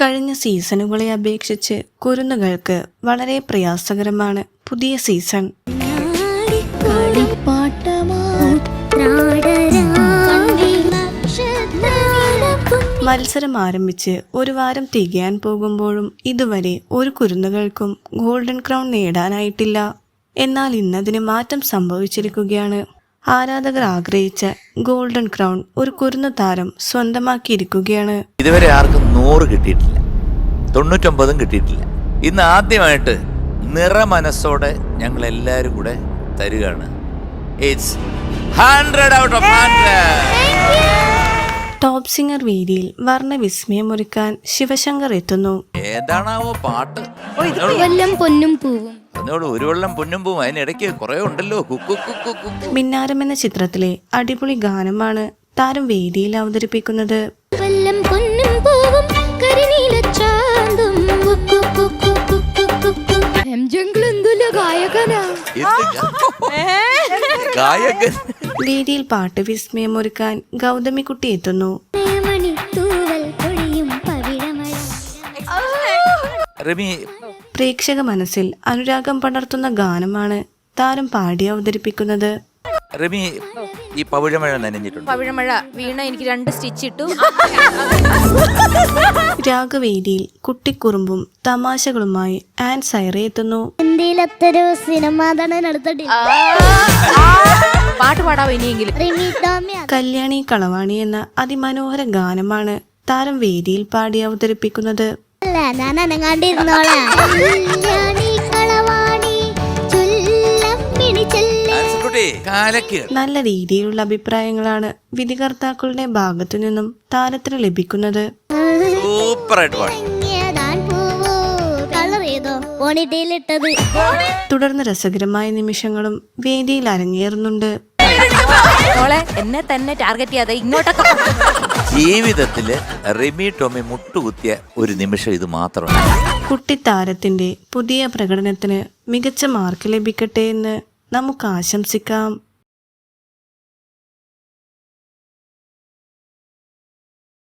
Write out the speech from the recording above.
കഴിഞ്ഞ സീസണുകളെ അപേക്ഷിച്ച് കുരുന്നുകൾക്ക് വളരെ പ്രയാസകരമാണ് പുതിയ സീസൺ. മത്സരം ആരംഭിച്ച് ഒരു വാരം തികയാൻ പോകുമ്പോഴും ഇതുവരെ ഒരു കുരുന്നുകൾക്കും ഗോൾഡൻ ക്രൗൺ നേടാനായിട്ടില്ല. എന്നാൽ ഇന്നതിന് മാറ്റം സംഭവിച്ചിരിക്കുകയാണ്. ആരാധകർ ആഗ്രഹിച്ച ഗോൾഡൻ ക്രൗൺ ഒരു കുരുന്ന താരം സ്വന്തമാക്കിയിരിക്കുകയാണ്. ഇതുവരെ ആർക്കും നൂറ് കിട്ടിയിട്ടില്ല. തൊണ്ണൂറ്റൊമ്പതും കിട്ടിയിട്ടില്ല. ഇന്ന് ആദ്യമായിട്ട് നിറമനസ്സോടെ ഞങ്ങൾ എല്ലാവരും കൂടെ തരികയാണ്. ഇറ്റ്സ് ഹൺഡ്രഡ് ഔട്ട് ഓഫ് വിസ്മയം ടോപ്പ് സിംഗർ വേദിയിൽ വർണവിസ്മയമൊരുക്കാൻ ശിവശങ്കർ എത്തുന്നു. ഏതാണാവോ പാട്ട്? കൊല്ലം പൊന്നും പൂവും. അതിനോട് ഒരു വെള്ളം പൊന്നും പോവും അതിനിടയ്ക്ക് കുറെ ഉണ്ടല്ലോ മിന്നാരം എന്ന ചിത്രത്തിലെ അടിപൊളി ഗാനമാണ് താരം വേദിയിൽ അവതരിപ്പിക്കുന്നത് വേദിയിൽ പാട്ട് വിസ്മയമൊരുക്കാൻ ഗൗതമിക്കുട്ടി എത്തുന്നു റമി പ്രേക്ഷക മനസ്സിൽ അനുരാഗം പടർത്തുന്ന ഗാനമാണ് താരം പാടി അവതരിപ്പിക്കുന്നത്. റമി ഈ പവിഴമഴ നനഞ്ഞിട്ടുണ്ട്. പവിഴമഴ വീണ എനിക്ക് രണ്ട് സ്റ്റിച്ച് ഇട്ടു. രാഗവേദിയിൽ കുട്ടിക്കുറുമ്പും തമാശകളുമായി ആൻ സൈറ എത്തുന്നു. ഇന്ത്യയിലത്തൊരു സിനിമാ പാട്ട് പാടാവോ ഇനിയെങ്കിലും? കല്യാണി കളവാണി എന്ന അതിമനോഹര ഗാനമാണ് താരം വേദിയിൽ പാടി അവതരിപ്പിക്കുന്നത്. അല്ല ഞാൻ കാലക്ക്. നല്ല രീതിയിലുള്ള അഭിപ്രായങ്ങളാണ് വിധികർത്താക്കളുടെ ഭാഗത്തു നിന്നും താരത്തിന് ലഭിക്കുന്നത്. തുടർന്ന് രസകരമായ നിമിഷങ്ങളും വേദിയിൽ അരങ്ങേറുന്നുണ്ട്. മോളെ എന്നെ തന്നെ ടാർഗറ്റ് ചെയ്യാതെ ഇങ്ങോട്ടൊക്കെ ജീവിതത്തിൽ റിമി ടോമി മുട്ടുകുത്തിയ ഒരു നിമിഷം ഇത് മാത്രമാണ്. കുട്ടിത്താരത്തിന്റെ പുതിയ പ്രകടനത്തിന് മികച്ച മാർക്ക് ലഭിക്കട്ടെ എന്ന് നമുക്ക് ആശംസിക്കാം.